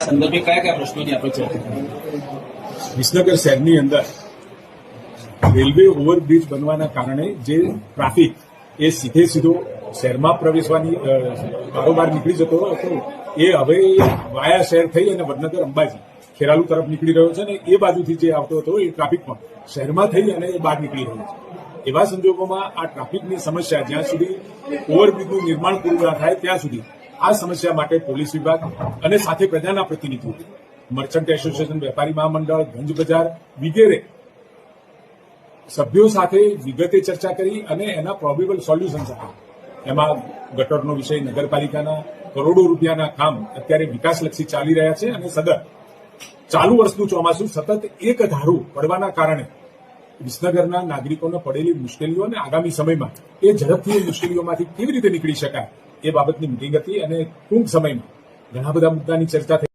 સંદર્ભે કયા કયા પ્રશ્નોની આપણે ચર્ચા વિસનગર શહેરની અંદર રેલવે ઓવરબ્રિજ બનવાના કારણે જે ટ્રાફિક એ સીધે સીધો શહેરમાં પ્રવેશવાની કારોબાર નીકળી જતો હતો એ હવે વાયા શહેર થઈ અને વડનગર અંબાજી, ખેરાલુ તરફ નીકળી રહ્યો છે અને એ બાજુથી જે આવતો હતો એ ટ્રાફિક પણ શહેરમાં થઈ અને એ બહાર નીકળી રહ્યો છે. એવા સંજોગોમાં આ ટ્રાફિકની સમસ્યા જ્યાં સુધી ઓવરબ્રિજનું નિર્માણ પૂરું ના થાય, ત્યાં સુધી આ સમસ્યા માટે પોલીસ વિભાગ અને સાથે પ્રજાના પ્રતિનિધિઓ, મર્ચન્ટ એસોસિએશન, વેપારી મહામંડળ, ગંજ બજાર વગેરે સભ્યો સાથે વિગતે ચર્ચા કરી અને એના પ્રોબેબલ સોલ્યુશન આપ્યા એમાં ગટરનો વિષય, નગરપાલિકાના કરોડો રૂપિયાના કામ અત્યારે વિકાસલક્ષી ચાલી રહ્યા છે અને સદર ચાલુ વર્ષનું ચોમાસું સતત એક ધારું પડવાના કારણે વિસનગરના નાગરિકોને પડેલી મુશ્કેલીઓ અને આગામી સમયમાં એ ઝડપથી મુશ્કેલીઓમાંથી કેવી રીતે નીકળી શકાય એ બાબતની મિટિંગ હતી અને ટૂંક સમયમાં ઘણા બધા મુદ્દાની ચર્ચા થઈ.